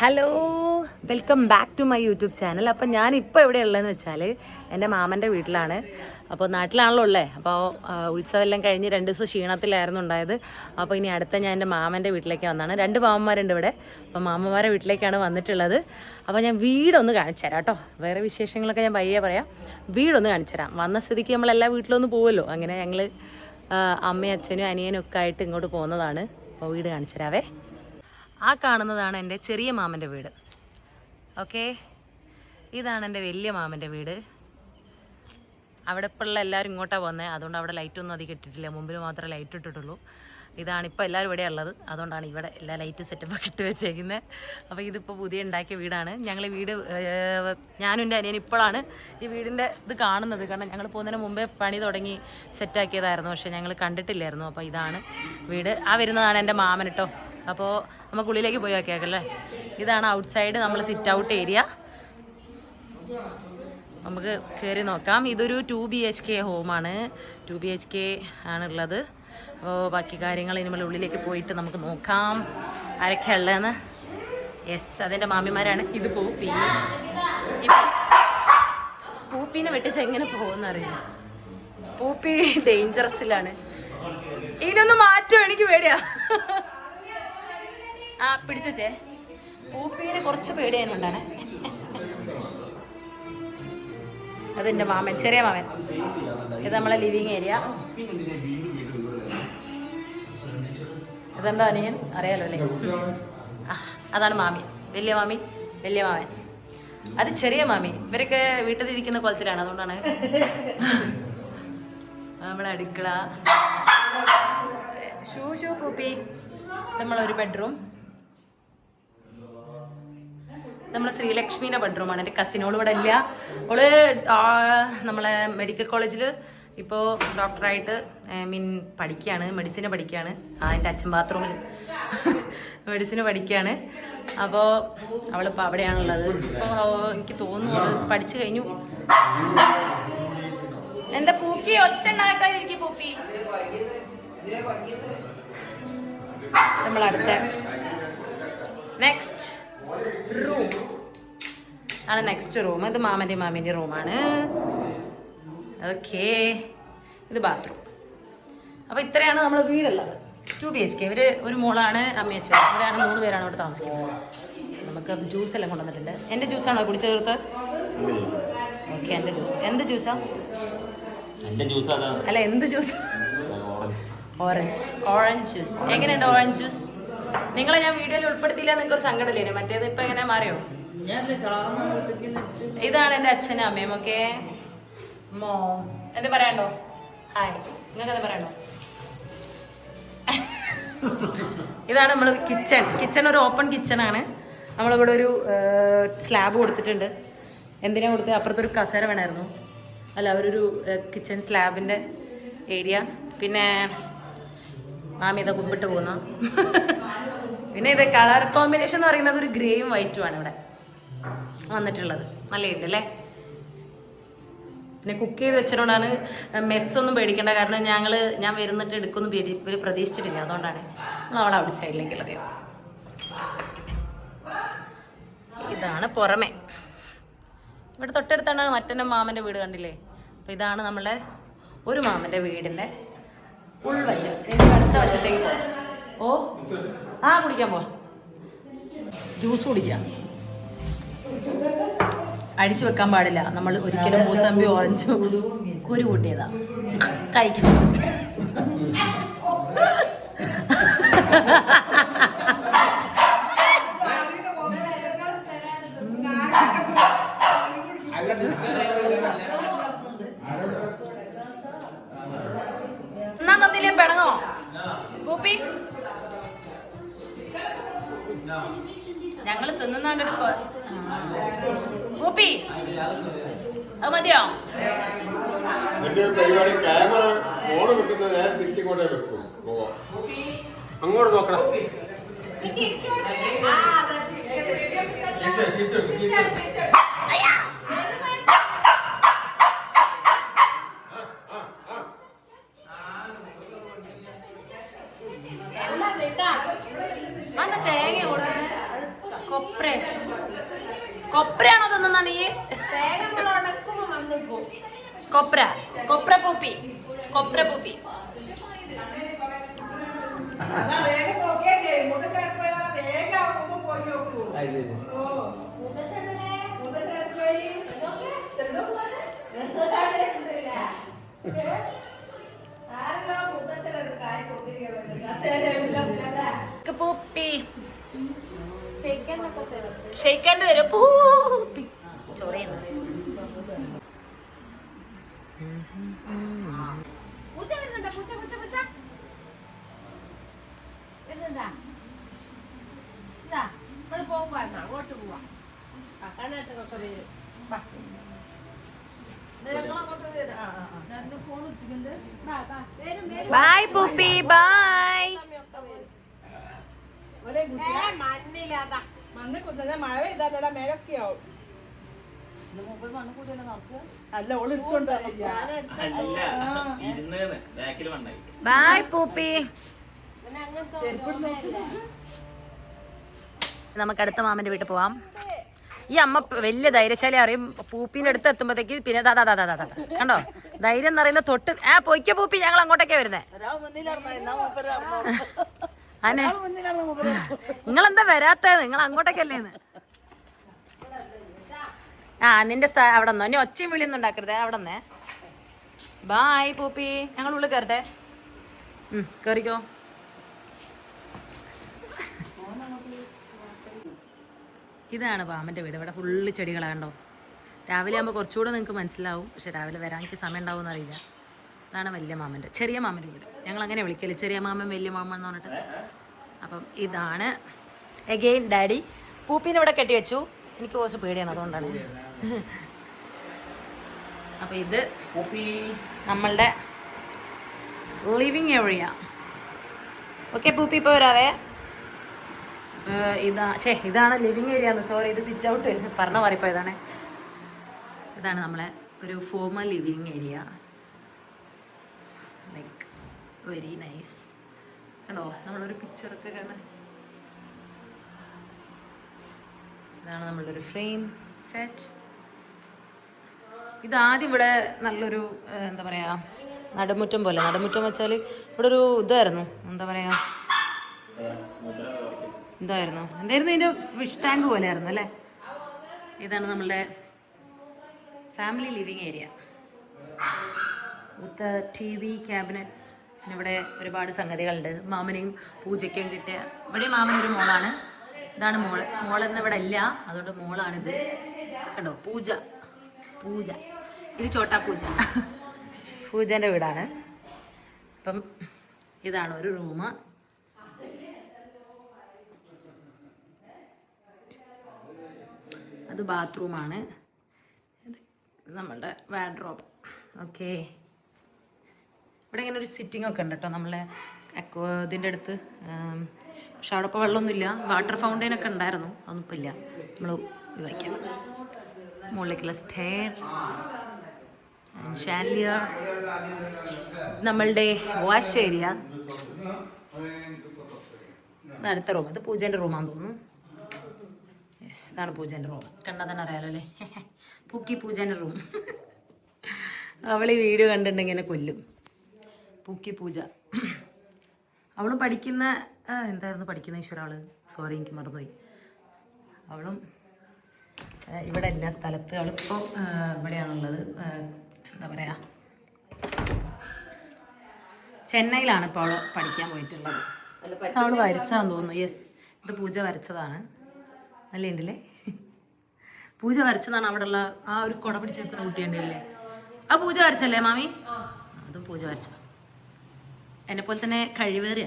Hello welcome back to my YouTube channel അപ്പോൾ ഞാൻ ഇപ്പോൾ എവിടെ ഉള്ളതെന്ന് വെച്ചാൽ എന്റെ മാമന്റെ വീട്ടിലാണ്. അപ്പോൾ നാട്ടിലാണല്ലോ ഉള്ളത് അപ്പോൾ ഉത്സവമെല്ലാം കഴിഞ്ഞ് രണ്ട് ദിവസം ക്ഷീണത്തിലായിരുന്നു ഉണ്ടായത്. അപ്പോൾ ഇനി അടുത്ത ഞാൻ എന്റെ മാമന്റെ വീട്ടിലേക്ക് വന്നാണ്. രണ്ട് മാമന്മാരുണ്ട് ഇവിടെ. അപ്പോൾ മാമന്മാരെ വീട്ടിലേക്കാണ് വന്നിട്ടുള്ളത്. അപ്പോൾ ഞാൻ വീടൊന്ന് കാണിച്ചു തരാം കേട്ടോ. വേറെ വിശേഷങ്ങളൊക്കെ ഞാൻ പയ്യെ പറയാം. വീടൊന്ന് കാണിച്ചു തരാം. വന്ന സ്ഥിതിക്ക് നമ്മൾ എല്ലാ വീട്ടിലൊന്നും പോകുമല്ലോ അങ്ങനെ ഞങ്ങൾ അമ്മയും അച്ഛനും അനിയനും ഒക്കെ ആയിട്ട് ഇങ്ങോട്ട് പോകുന്നതാണ്. അപ്പോൾ വീട് കാണിച്ചു തരാവേ. ആ കാണുന്നതാണ് എന്റെ ചെറിയ മാമന്റെ വീട്. ഓക്കെ? ഇതാണ് എന്റെ വലിയ മാമന്റെ വീട്. അവിടെ ഇപ്പോൾ ഉള്ള എല്ലാവരും ഇങ്ങോട്ടാണ് പോകുന്നത് അതുകൊണ്ട് അവിടെ ലൈറ്റൊന്നും അധികം ഇട്ടിട്ടില്ല. മുമ്പിൽ മാത്രമേ ലൈറ്റ് ഇട്ടിട്ടുള്ളൂ. ഇതാണ് ഇപ്പോൾ എല്ലാവരും ഇവിടെ ഉള്ളത്. അതുകൊണ്ടാണ് ഇവിടെ എല്ലാ ലൈറ്റ് സെറ്റപ്പൊക്കെ ഇട്ട് വെച്ചേക്കുന്നത് അപ്പോൾ ഇതിപ്പോൾ പുതിയ ഉണ്ടാക്കിയ വീടാണ്. ഞങ്ങൾ വീട് ഞാനും എന്റെ അനിയൻ ഇപ്പോഴാണ് ഈ വീടിന്റെ ഇത് കാണുന്നത്. കാരണം ഞങ്ങൾ പോകുന്നതിന് മുമ്പേ പണി തുടങ്ങി സെറ്റാക്കിയതായിരുന്നു പക്ഷേ ഞങ്ങൾ കണ്ടിട്ടില്ലായിരുന്നു. അപ്പോൾ ഇതാണ് വീട്. ആ വരുന്നതാണ് എന്റെ മാമൻ കേട്ടോ അപ്പോൾ നമുക്ക് ഉള്ളിലേക്ക് പോയി നോക്കിയാക്കല്ലേ? ഇതാണ് ഔട്ട്സൈഡ് നമ്മൾ സിറ്റ് ഔട്ട് ഏരിയ നമുക്ക് കയറി നോക്കാം. ഇതൊരു ടു ബി എച്ച് കെ ഹോമാണ് ടു ബി എച്ച് കെ ആണുള്ളത്. അപ്പോൾ ബാക്കി കാര്യങ്ങൾ ഇനി നമ്മൾ ഉള്ളിലേക്ക് പോയിട്ട് നമുക്ക് നോക്കാം. ആരൊക്കെ ഉള്ളതെന്ന്? യെസ് അതെന്റെ മാമിമാരാണ്. ഇത് പൂപ്പി. പൂപ്പീനെ വെട്ടിച്ച് എങ്ങനെ പോകുന്നറിയില്ല പൂപ്പി ഡേഞ്ചറസിലാണ് ഇതൊന്ന് മാറ്റം എനിക്ക് പേടിയാ. ആ പിടിച്ചേ പൂപ്പീനെ കുറച്ച് പേടിയായിരുന്നുണ്ടാണ് അതെന്റെ മാമൻ ചെറിയ മാമൻ. ഇത് നമ്മളെ ലിവിങ് ഏരിയ അതെന്താ അനിയൻ? അറിയാലോ അല്ലേ? അതാണ് മാമി. വലിയ മാമി വലിയ മാമൻ. അത് ചെറിയ മാമി. ഇവരൊക്കെ വീട്ടിൽ ഇരിക്കുന്ന കുളത്തിലാണ് അതുകൊണ്ടാണ്. നമ്മളെ അടുക്കള. ഷൂ ഷൂ പൂപ്പി. നമ്മളൊരു ബെഡ്റൂം നമ്മളെ ശ്രീലക്ഷ്മിയുടെ ബെഡ്റൂമാണ് എന്റെ കസിനോട് ഇവിടെ ഇല്ല. ആ, നമ്മളെ മെഡിക്കൽ കോളേജിൽ ഇപ്പോൾ ഡോക്ടറായിട്ട് മീൻ പഠിക്കുകയാണ് മെഡിസിന് പഠിക്കുകയാണ് ആ എന്റെ അച്ഛൻ ബാത്റൂമിൽ മെഡിസിന് പഠിക്കുകയാണ് അപ്പോൾ അവളിപ്പോൾ അവിടെയാണുള്ളത്. ഇപ്പോൾ എനിക്ക് തോന്നുന്നു അവൾ പഠിച്ചു കഴിഞ്ഞു. എന്താ പൂക്കി? ഒച്ച പൂപ്പി നമ്മളടുത്ത. നെക്സ്റ്റ് റൂം ആണ് നെക്സ്റ്റ് റൂം ഇത് മാമന്റെ മാമിന്റെ റൂമാണ് ഓക്കേ ഇത് ബാത്റൂം അപ്പോൾ ഇത്രയാണ് നമ്മൾ വീടുള്ളത്. ടു ബി എച്ച് കെ ഇവർ ഒരു മോളാണ് അമ്മയച്ച ഇവരാണ് മൂന്ന് പേരാണ് ഇവിടെ താമസിക്കുന്നത്. നമുക്ക് ജ്യൂസ് എല്ലാം കൊണ്ടുവന്നിട്ടുണ്ട്. എന്റെ ജ്യൂസാണോ കുടിച്ചു തീർത്ത് ഓക്കെ എന്റെ ജ്യൂസ് എന്ത് ജ്യൂസാ അല്ല എന്ത് ജ്യൂസ് ഓറഞ്ച് ഓറഞ്ച് ജ്യൂസ് എങ്ങനെയുണ്ട് ഓറഞ്ച് ജ്യൂസ് നിങ്ങളെ ഞാൻ വീഡിയോയിൽ ഉൾപ്പെടുത്തിയില്ല നിങ്ങൾക്ക് ഒരു സങ്കടമില്ലേ? മറ്റേത് ഇപ്പൊ എങ്ങനെ മാറിയോ? ഇതാണ് എന്റെ അച്ഛനും അമ്മയും ഓക്കെ? മോ. എന്ത് പറയണ്ടോ? ഹായ്. നിങ്ങൾക്ക് എന്ത് പറയണ്ടോ? ഇതാണ് നമ്മൾ കിച്ചൺ കിച്ചൺ ഒരു ഓപ്പൺ കിച്ചൺ ആണ്. നമ്മളിവിടെ ഒരു സ്ലാബ് കൊടുത്തിട്ടുണ്ട്. എന്തിനാ കൊടുത്തത് അപ്പുറത്തൊരു കസേര വേണമായിരുന്നു. അല്ല അവരൊരു കിച്ചൺ സ്ലാബിന്റെ ഏരിയ പിന്നെ മാമി ഇതാ കുമ്പിട്ട് പോകുന്ന പിന്നെ ഇത് കളർ കോമ്പിനേഷൻ എന്ന് പറയുന്നത് ഒരു ഗ്രേയും വൈറ്റും ആണ് ഇവിടെ വന്നിട്ടുള്ളത്. നല്ല അല്ലേ? പിന്നെ കുക്ക് ചെയ്ത് വെച്ചതുകൊണ്ടാണ് മെസ്സൊന്നും പേടിക്കേണ്ട കാരണം ഞങ്ങൾ ഞാൻ വരുന്നിട്ട് എടുക്കുമെന്ന് പേടി ഇവർ പ്രതീക്ഷിച്ചിട്ടില്ല. അതുകൊണ്ടാണ് നമ്മൾ അവിടെ ഔട്ട് സൈഡിലേക്ക് ഉള്ളത് ഇതാണ് പുറമെ. ഇവിടെ തൊട്ടടുത്താണ് മറ്റന്റെ മാമന്റെ വീട് കണ്ടില്ലേ? അപ്പോൾ ഇതാണ് നമ്മളെ ഒരു മാമന്റെ വീടിന്റെ ഉൾവശം ഇനി അടുത്ത വശത്തേക്ക് പോ ഓ ആ കുടിക്കാൻ പോ ജ്യൂസ് കുടിക്കാം. അടിച്ചു വെക്കാൻ പാടില്ല. നമ്മൾ ഒരിക്കലും മൂസമ്പി ഓറഞ്ച് കുരു കൂട്ടിയതാ. കഴിക്കണം. വെക്കുന്ന നേരെ തിരിച്ചിങ്ങോട്ടേ അത് മതിയോ അങ്ങോട്ട് നോക്കണം എന്താ പൂപ്പി ഷെയ്ക്കാന്റെ തരും. പൂപ്പി ചൊറയുന്നു പൂച്ച വരുന്നുണ്ടോ? പൂച്ച പൂച്ച പൂച്ച. വരുന്നുണ്ടാ? ഇതാ നമ്മൾ പോകുമ്പോ അങ്ങോട്ട് പോവാ. കണ്ണാട്ടൊക്കെ വരും. വാ. ഇത് ഞങ്ങളങ്ങോട്ട് വരാം. ആ, ആ, ആ. രണ്ട് ഫോൺ ഇട്ടിട്ടുണ്ട്. വാ, വാ. വരും, വരും. ബൈ പൂപ്പി ബൈ സമയമൊക്കെ വരും. ഒലേ ഏ, മണ്ണില്ലാതാ. മണ്ണ് കുത്തുന്ന മഴ പെയ്താലടാ മേലൊക്കെ ആവും അല്ല ഓൾ ഇട്ടുകൊണ്ട് വരില്ല അല്ല ഇരുന്നേന്ന്. ബാക്കിൽ മണ്ണായി. ബൈ പൂപ്പി. നമുക്ക് അടുത്ത മാമന്റെ വീട്ടിൽ പോവാം. ഈ അമ്മ വലിയ ധൈര്യശാലി അറിയും പൂപ്പിന്റെ അടുത്ത് എത്തുമ്പോഴത്തേക്ക് പിന്നെ ദാ ദാ ദാ ദാ ദാ ദാ. കണ്ടോ? ധൈര്യം എന്ന് പറയുന്ന തൊട്ട് ആ പൊയ്ക്ക പൂപ്പി ഞങ്ങൾ അങ്ങോട്ടേക്കാ വരുന്നേ. അനെ നിങ്ങൾ എന്താ വരാത്തത് നിങ്ങൾ അങ്ങോട്ടേക്കല്ലേന്ന് ആ നിന്റെ അവിടെ നിന്നോ. ഇനി ഒച്ചയും വിളിയൊന്നും ഉണ്ടാക്കരുത്. അവിടെ നിന്നേ. ബായ് പൂപ്പി. ഞങ്ങൾ ഉള്ളിൽ കയറട്ടെ. കയറിക്കോ. ഇതാണ് പാമ്പന്റെ വീട്. ഇവിടെ ഫുള്ള് ചെടികളാണ് കണ്ടോ. രാവിലെ ആകുമ്പോൾ കുറച്ചുകൂടെ നിങ്ങൾക്ക് മനസ്സിലാവും. പക്ഷെ രാവിലെ വരാൻ എനിക്ക് സമയം ഉണ്ടാവുമെന്ന് അറിയില്ല. അതാണ് വലിയ മാമന്റെ ചെറിയ മാമന്റെ വീട്. ഞങ്ങൾ അങ്ങനെ വിളിക്കല്ലേ? ചെറിയ മാമൻ വലിയ മാമൻ എന്ന് പറഞ്ഞിട്ട്. അപ്പം ഇതാണ്. എഗെയിൻ ഡാഡി പൂപ്പീനെ ഇവിടെ കെട്ടി വെച്ചു. എനിക്ക് കുറച്ച് പേടിയാണ് അതുകൊണ്ടാണ്. അപ്പം ഇത് നമ്മളുടെ ലിവിങ് ഏരിയ ഓക്കെ പൂപ്പി ഇപ്പോൾ വരാവേ. ഇതാ ചേ ഇതാണ് ലിവിങ് ഏരിയ എന്ന്. സോറി ഇത് സിറ്റ് ഔട്ട് പറഞ്ഞ പറയപ്പോൾ ഇതാണ് ഇതാണ് നമ്മളെ ഒരു formal living area like very nice കണ്ടോ നമ്മളൊരു പിക്ചറൊക്കെ കാണാൻ. ഇതാണ് നമ്മളുടെ ഒരു ഫ്രെയിം സെറ്റ് ഇതാദ്യം ഇവിടെ നല്ലൊരു എന്താ പറയുക നടുമുറ്റം പോലെ. നടുമുറ്റം വെച്ചാൽ ഇവിടെ ഒരു ഇതായിരുന്നു. എന്താ പറയുക എന്തായിരുന്നു എന്തായിരുന്നു ഇതിന്റെ ഫിഷ് ടാങ്ക് പോലെ ആയിരുന്നു അല്ലേ? ഇതാണ് നമ്മളുടെ family living area with T V cabinets ഇവിടെ ഒരുപാട് സംഗതികളുണ്ട്. മാമനെയും പൂജയ്ക്കും കിട്ടിയ ഇവിടെ മാമൻ ഒരു മോളാണ്. ഇതാണ് മോൾ. മോളെന്ന് ഇവിടെ ഇല്ല അതുകൊണ്ട് മോളാണിത്. കണ്ടോ? പൂജ. പൂജ. ഇത് ചോട്ടാ പൂജ. പൂജന്റെ വീടാണ്. അപ്പം ഇതാണ് ഒരു റൂമ് അത് ബാത്റൂമാണ്. ഇത് നമ്മളുടെ വാഡ്രോബ് ഓക്കെ ഇവിടെ ഇങ്ങനെ ഒരു സിറ്റിംഗ് ഒക്കെ ഉണ്ട് കേട്ടോ നമ്മളെ ഇതിന്റെ അടുത്ത് പക്ഷെ അവിടെ ഇപ്പോൾ വെള്ളമൊന്നുമില്ല. വാട്ടർ ഫൗണ്ടൈൻ ഒക്കെ ഉണ്ടായിരുന്നു. അതൊന്നും ഇപ്പം ഇല്ല. നമ്മൾ ഒഴിവാക്കാം മുകളിലേക്കുള്ള സ്റ്റെയർ ഷാലിയ നമ്മളുടെ വാഷ് ഏരിയ അടുത്ത റൂം അത് പൂജേന്റെ റൂമാന്ന് തോന്നുന്നു. യെസ് ഇതാണ് പൂജേന്റെ റൂം കണ്ടാൽ തന്നെ അറിയാലോ അല്ലേ? പൂക്കി പൂജേന്റെ റൂം അവൾ ഈ വീഡിയോ കണ്ടിട്ടുണ്ടെങ്കിൽ എന്നെ കൊല്ലും. പൂക്കി പൂജ. അവളും പഠിക്കുന്ന എന്തായിരുന്നു പഠിക്കുന്ന ഈശ്വര അവൾ സോറി എനിക്ക് മറന്നുപോയി. അവളും ഇവിടെ എല്ലാ സ്ഥലത്ത് അവളിപ്പോൾ ഇവിടെയാണുള്ളത്. എന്താ പറയുക ചെന്നൈയിലാണ് ഇപ്പോൾ അവൾ പഠിക്കാൻ പോയിട്ടുള്ളത്. അവൾ വരച്ചാന്ന് തോന്നുന്നു. യെസ് ഇത് പൂജ വരച്ചതാണ്. നല്ല ഉണ്ടല്ലേ പൂജ വരച്ചതാണ് അവിടെ ഉള്ള ആ ഒരു കുട പിടിച്ച് നിൽക്കുന്ന കുട്ടിയുണ്ടല്ലേ? ആ പൂജ വരച്ചല്ലേ മാമി? അതും പൂജ വരച്ച എന്നെ പോലെ തന്നെ കഴിവേറിയ.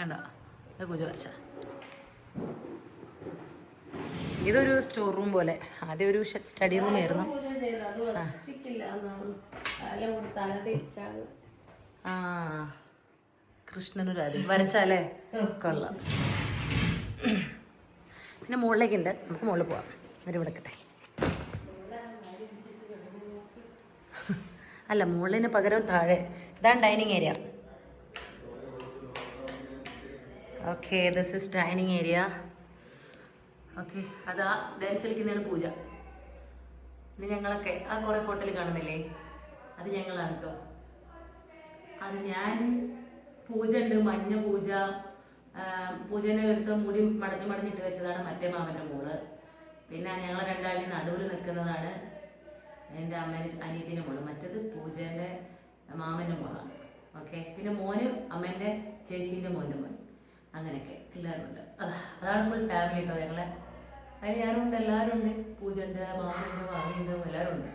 കണ്ടോ? അത് പൂജ വരച്ച. ഇതൊരു സ്റ്റോർ റൂം പോലെ. ആദ്യം ഒരു സ്റ്റഡി റൂം ആയിരുന്നു. ആ. കൃഷ്ണനൊരു ആദ്യം. വരച്ചാലേ? കൊള്ളാം. പിന്നെ മുകളിലേക്കുണ്ട് നമുക്ക് മുകളിൽ പോവാം. ഇവർ വിടക്കട്ടെ അല്ല മുകളിന് പകരം താഴെ. ഇതാണ് dining area. Okay this is dining area. Okay അതാ ഡാൻസ് കളിക്കുന്നതാണ് പൂജ. ഇത് ഞങ്ങളൊക്കെ ആ കുറേ ഫോട്ടോയിൽ കാണുന്നില്ലേ? അത് ഞങ്ങളാണ് കേട്ടോ അത് ഞാൻ പൂജ ഉണ്ട് മഞ്ഞ പൂജ. പൂജേനെ എടുത്ത് മുടി മടഞ്ഞു മടഞ്ഞിട്ട് വെച്ചതാണ് മറ്റേ മാമന്റെ മോൾ. പിന്നെ ഞങ്ങൾ രണ്ടാളുടെ നടുവിൽ നിൽക്കുന്നതാണ്. എന്റെ അമ്മേന്റെ അനിയത്തിന്റെ മോൾ മറ്റത് പൂജേന്റെ മാമന്റെ മോളാണ് ഓക്കെ? പിന്നെ മോനും അമ്മേന്റെ ചേച്ചീന്റെ മോന്റെ മോൻ അങ്ങനെയൊക്കെ എല്ലാവരും ഉണ്ട്. അതാ അതാണ് ഫുൾ ഫാമിലി കേട്ടോ ഞങ്ങളെ അതിന് ഞാനും ഉണ്ട് എല്ലാവരും ഉണ്ട്. പൂജ ഉണ്ട് മാമുണ്ട് മാമിയുണ്ട് എല്ലാവരും ഉണ്ട്.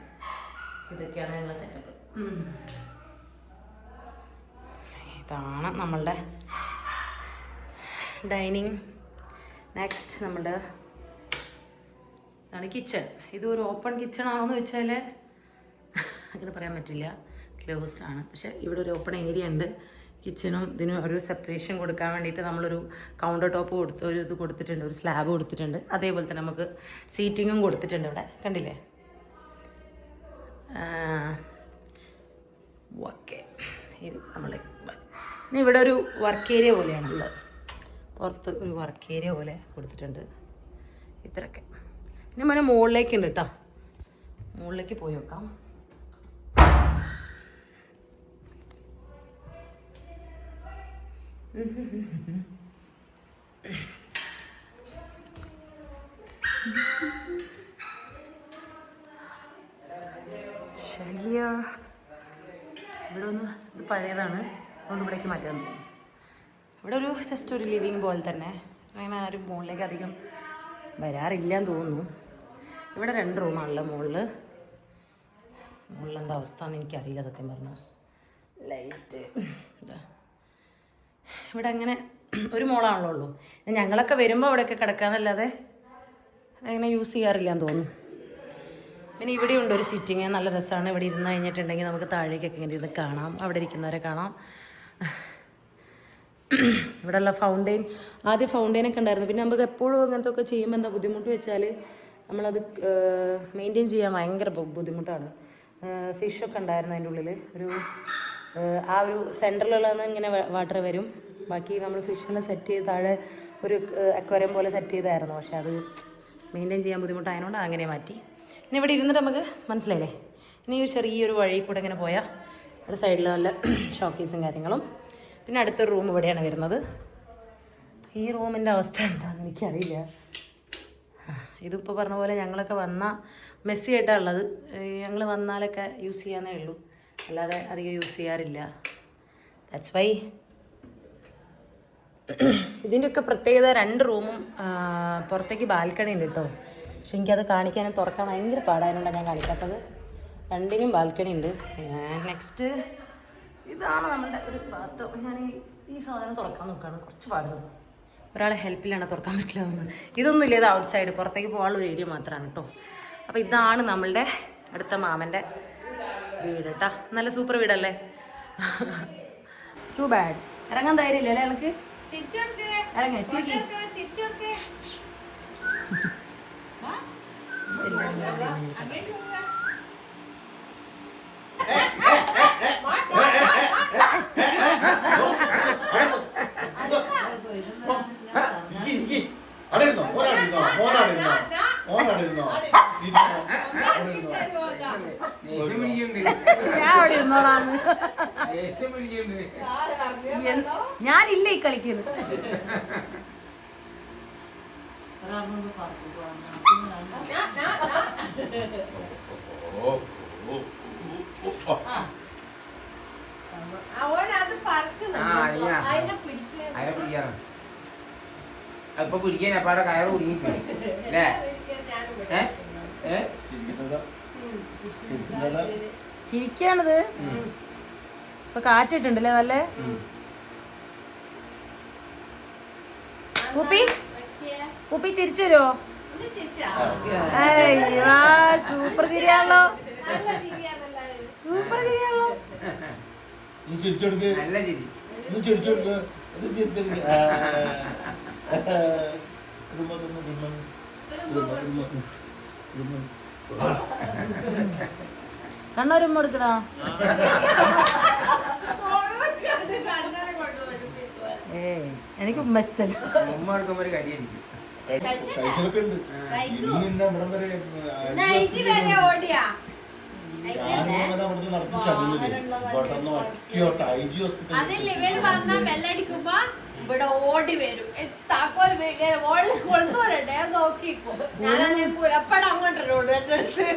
ഇതൊക്കെയാണ് ഞങ്ങളെ സെറ്റപ്പ് ഇതാണ് നമ്മളുടെ ഡൈനിങ് നെക്സ്റ്റ് നമ്മുടെ ഇതാണ് കിച്ചൺ ഇത് ഒരു ഓപ്പൺ കിച്ചൺ ആണോന്ന് വെച്ചാൽ അങ്ങനെ പറയാൻ പറ്റില്ല. ക്ലോസ്ഡ് ആണ്. പക്ഷെ ഇവിടെ ഒരു ഓപ്പൺ ഏരിയ ഉണ്ട്. കിച്ചണും ഇതിനും ഒരു സെപ്പറേഷൻ കൊടുക്കാൻ വേണ്ടിയിട്ട് നമ്മളൊരു കൗണ്ടർ ടോപ്പ് കൊടുത്ത് ഒരു ഇത് കൊടുത്തിട്ടുണ്ട്. ഒരു സ്ലാബ് കൊടുത്തിട്ടുണ്ട്. അതേപോലെ തന്നെ നമുക്ക് സീറ്റിങ്ങും കൊടുത്തിട്ടുണ്ട് ഇവിടെ. കണ്ടില്ലേ? ഓക്കെ ഇത് നമ്മൾ ഇനി ഇവിടെ ഒരു വർക്ക് ഏരിയ പോലെയാണുള്ളത്. പുറത്ത് ഒരു വർക്ക് ഏരിയ പോലെ കൊടുത്തിട്ടുണ്ട്. ഇത്രയൊക്കെ. പിന്നെ മോനെ മുകളിലേക്ക് ഉണ്ട് കേട്ടോ മുകളിലേക്ക് പോയി വെക്കാം ശല്യ. ഇവിടെ ഒന്ന് ഇത് പഴയതാണ്. അതുകൊണ്ട് ഇവിടേക്ക് മാറ്റാൻ ഇവിടെ ഒരു ജസ്റ്റ് ഒരു ലിവിങ് പോലെ തന്നെ. അങ്ങനെ ആരും മുകളിലേക്ക് അധികം വരാറില്ല എന്ന് തോന്നുന്നു. ഇവിടെ രണ്ട് റൂമാണല്ലോ മുകളിൽ മുകളിൽ എന്താ അവസ്ഥ എന്ന് എനിക്കറിയില്ല സത്യം പറഞ്ഞാൽ ലൈറ്റ്. ഇവിടെ അങ്ങനെ ഒരു മോളാണല്ലോ ഉള്ളൂ. ഞങ്ങളൊക്കെ വരുമ്പോൾ അവിടെയൊക്കെ കിടക്കാന്നല്ലാതെ അങ്ങനെ യൂസ് ചെയ്യാറില്ല എന്ന് തോന്നുന്നു. പിന്നെ ഇവിടെ ഉണ്ട് ഒരു സിറ്റിങ് നല്ല രസമാണ്. ഇവിടെ ഇരുന്ന് കഴിഞ്ഞിട്ടുണ്ടെങ്കിൽ നമുക്ക് താഴേക്കൊക്കെ ഇങ്ങനെ ഇരുന്ന് കാണാം. അവിടെ ഇരിക്കുന്നവരെ കാണാം. ഇവിടെയുള്ള ഫൗണ്ടെയിൻ ആദ്യം ഫൗണ്ടെയിനൊക്കെ ഉണ്ടായിരുന്നു. പിന്നെ നമുക്ക് എപ്പോഴും അങ്ങനത്തെ ഒക്കെ ചെയ്യുമ്പോൾ എന്താ ബുദ്ധിമുട്ട് വെച്ചാൽ നമ്മളത് മെയിന്റെയിൻ ചെയ്യാൻ ഭയങ്കര ബുദ്ധിമുട്ടാണ്. ഫിഷൊക്കെ ഉണ്ടായിരുന്നു അതിന്റെ ഉള്ളിൽ ഒരു ആ ഒരു സെന്ററിലുള്ളതെന്ന് ഇങ്ങനെ വാട്ടർ വരും. ബാക്കി നമ്മൾ ഫിഷെല്ലാം സെറ്റ് ചെയ്ത് താഴെ ഒരു അക്വേറിയം പോലെ സെറ്റ് ചെയ്തായിരുന്നു. പക്ഷെ അത് മെയിന്റെയിൻ ചെയ്യാൻ ബുദ്ധിമുട്ടായതുകൊണ്ട് അങ്ങനെ മാറ്റി. ഇനി ഇവിടെ ഇരുന്നിട്ട് നമുക്ക് മനസ്സിലായില്ലേ? ഇനി ഒരു ചെറിയൊരു വഴി കൂടെ ഇങ്ങനെ പോയാൽ ഇവിടെ സൈഡിൽ നല്ല ഷോക്കേസും കാര്യങ്ങളും. പിന്നെ അടുത്തൊരു റൂം ഇവിടെയാണ് വരുന്നത്. ഈ റൂമിന്റെ അവസ്ഥ എന്താണെന്ന് എനിക്കറിയില്ല. ഇതിപ്പോൾ പറഞ്ഞ പോലെ ഞങ്ങളൊക്കെ വന്നാൽ മെസ്സി ആയിട്ടാണ് ഉള്ളത് ഞങ്ങൾ വന്നാലൊക്കെ യൂസ് ചെയ്യാന്നേ ഉള്ളൂ. അല്ലാതെ അധികം യൂസ് ചെയ്യാറില്ല. ദാറ്റ്സ് വൈ ഇതിന്റെയൊക്കെ പ്രത്യേകത രണ്ട് റൂമും പുറത്തേക്ക് ബാൽക്കണി ഉണ്ട് കേട്ടോ പക്ഷെ എനിക്കത് കാണിക്കാനും തുറക്കാൻ ഭയങ്കര പാടായതുകൊണ്ടാണ് ഞാൻ കാണിക്കാത്തത്. രണ്ടിനും ബാൽക്കണി ഉണ്ട്. നെക്സ്റ്റ് ഇതാണ് നമ്മുടെ ഒരു പാത്രം. ഞാൻ ഈ- സാധനം തുറക്കാൻ നോക്കുകയാണ് കുറച്ച് പാടുന്നു ഒരാളെ ഹെൽപ്പിലാണ് തുറക്കാൻ പറ്റില്ല എന്ന് ഇതൊന്നുമില്ല ഇത് ഔട്ട്സൈഡ് പുറത്തേക്ക് പോകാനുള്ള ഒരു ഏരിയ മാത്രമാണ് കേട്ടോ അപ്പോൾ ഇതാണ് നമ്മളുടെ അടുത്ത മാമന്റെ വീട് കേട്ടോ നല്ല സൂപ്പർ വീടല്ലേ? ടു ബാഡ് ഇറങ്ങാൻ ധൈര്യമില്ല അല്ലേ എനിക്ക് ഇറങ്ങ ചിരിക്കി. ചിരിച്ചു കൊടുക്ക്. അവിടെ ഇരുന്നോ മോനാടിരുന്നോ ഇരുന്നോ പിടിക്കുന്നുണ്ട് ഞാനില്ല ഈ കളിക്കുന്നത്. അതിനെ പിടിക്കാൻ അപ്പൊ പിടിക്കാൻ അപ്പാടെ കയറ് കുടുങ്ങിപ്പോയി. അല്ലേ? ചിരിക്കാണത്. ഇപ്പൊ കാറ്റിട്ടുണ്ടല്ലേ നല്ല. ഉപ്പി? ഉപ്പി ചിരിച്ചു വരുമോ സൂപ്പർ ചിരിയാണല്ലോ. സൂപ്പർ ചിരിയാണല്ലോ. നീ ചിരിച്ചെടുക്ക്. നല്ല ചിരി. നീ ചിരിച്ചെടുക്ക്. ഇത് ചിരിച്ചെടുക്ക്. കൊണ്ടുപോയി ഏയ് എനിക്ക് ഉമ്മ ഇഷ്ടല്ല ഉമ്മ എടുക്കുമ്പോ ഒരു ഇവിടം ഞാനിങ്ങനെ ഓടി വരും. താക്കോൽ ഓളിൽ കൊളുത്തോരട്ടെ നോക്കിക്കോ. ഞാനെ പുലപ്പട അങ്ങോട്ടല്ലോ എന്റെ അടുത്ത്?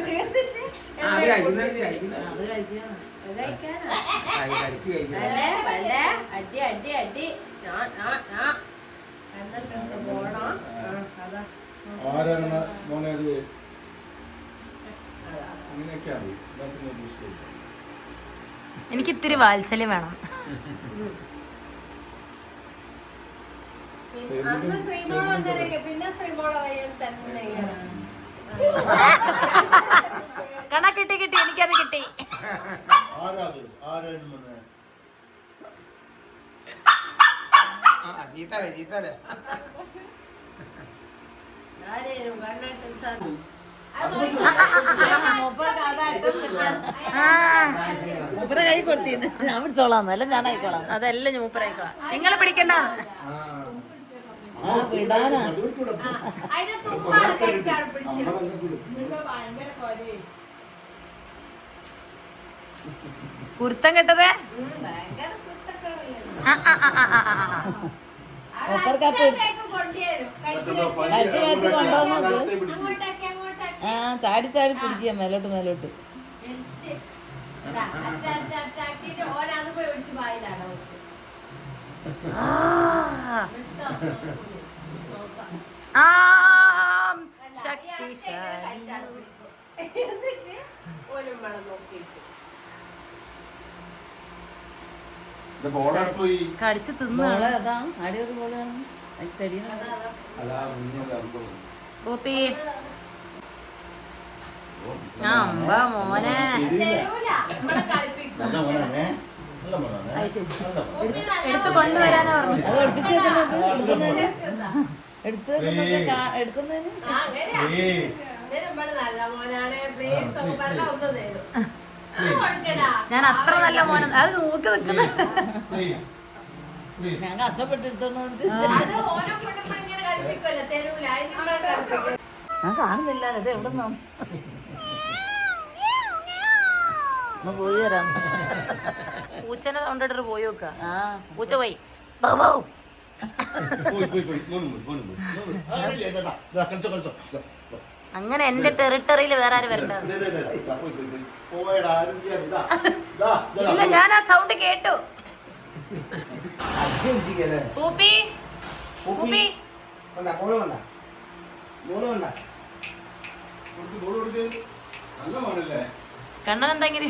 അടി അടി അടി. എന്നിട്ട് പോണം ആരാണ് മോനെ അത്? അങ്ങനെയൊക്കെയാണ് ഇതാക്കി ഞാൻ മനസ്സിലാക്കി. എനിക്ക് ഇത്തിരി വാത്സല്യം വേണം. അന്ന് ശ്രീമോൾ വന്നേരൊക്കെ പിന്നെ ശ്രീമോളെ വയ്യാൻ തന്നെയാണ് കണ കിട്ടി കിട്ടി. എനിക്കത് കിട്ടി. മൂപ്പറ മൂപ്പര കൈ കൊടുത്തിന്ന് ഞാൻ പിടിച്ചോളാം. അല്ല ഞാൻ ആയിക്കോളാം അതല്ല ഞാൻ മൂപ്പര ആയിക്കോളാം നിങ്ങൾ പിടിക്കണ്ട കുരുത്തം കെട്ടത്? ആ, ചാടി ചാടി പിടിക്കുക മേലോട്ട് മേലോട്ട്. ഓനാന്ന് പോയി ഒഴിച്ച് വായിലാണ്. ആ. ശക്തിശാലി ബോളാണ് കടിച്ച് തിന്നു അതാ ആടി ഒരു ബോൾ കാണും അത് ചെടിയാണ്. അതാ, അതാ. അതാ മുന്നേ കോപ്പി ആ അമ്പ മോനെ. അത് എടുത്ത് കൊണ്ടുവരാനാ പറഞ്ഞു അത്. എടുത്ത് എടുക്കുന്നതിന്. ഞാൻ അത്ര നല്ല മോന. അത് നോക്കി നിൽക്കുന്നു. ഞാൻ കഷ്ടപ്പെട്ടെടുത്തോണ്ട് അത് ഞാൻ കാണുന്നില്ല. ഇത് എവിടെ നിന്നാ ഒന്ന് പോയി തരാം പൂച്ചനെ കൊണ്ടിട്ട് പോയി നോക്ക. ആ. പൂച്ച പോയി. അങ്ങനെ എന്റെ ടെറിട്ടറിയിൽ വേറെ ആരും വരണ്ട. ഇല്ല ഞാൻ ആ സൗണ്ട് കേട്ടു. പൂപ്പി. പൂപ്പി. എന്താ ഇങ്ങനെ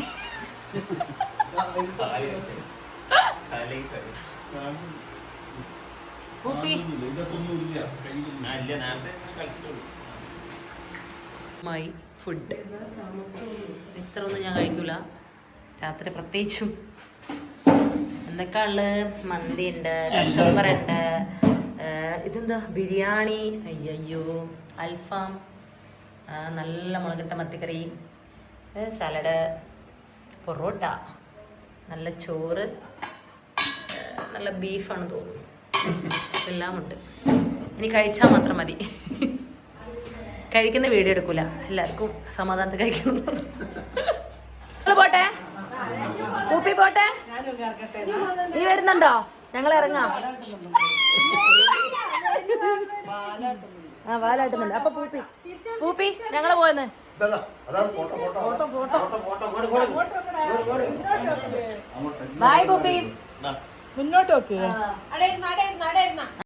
മൈ ഫുഡ് ഇത്ര ഒന്നും ഞാൻ കഴിക്കൂല. രാത്രി പ്രത്യേകിച്ചും എന്തൊക്കെ ഉള്ളത്? മന്തി ഉണ്ട് കച്ചമ്പറുണ്ട് ഇതെന്താ? ബിരിയാണി. അയ്യോ അൽഫാം. നല്ല മുളകിട്ട മത്തിക്കറി. സലഡ്. പൊറോട്ട നല്ല ചോറ് നല്ല ബീഫാണ് തോന്നുന്നു. എല്ലാം ഉണ്ട് ഇനി കഴിച്ചാൽ മാത്രം മതി. കഴിക്കുന്ന വീഡിയോ എടുക്കൂല. എല്ലാവർക്കും സമാധാനത്തിൽ കഴിക്കണം. പോട്ടെ? പൂപ്പി പോട്ടെ? നീ വരുന്നുണ്ടോ? ഞങ്ങൾ ഇറങ്ങാം. ആ വാലാട്ടുന്നുണ്ട്. അപ്പൊ പൂപ്പി പൂപ്പി ഞങ്ങൾ പോയെന്ന്. ഇതാ, ഗോപി ബായ് മുന്നോട്ട് അടയിരുന്ന.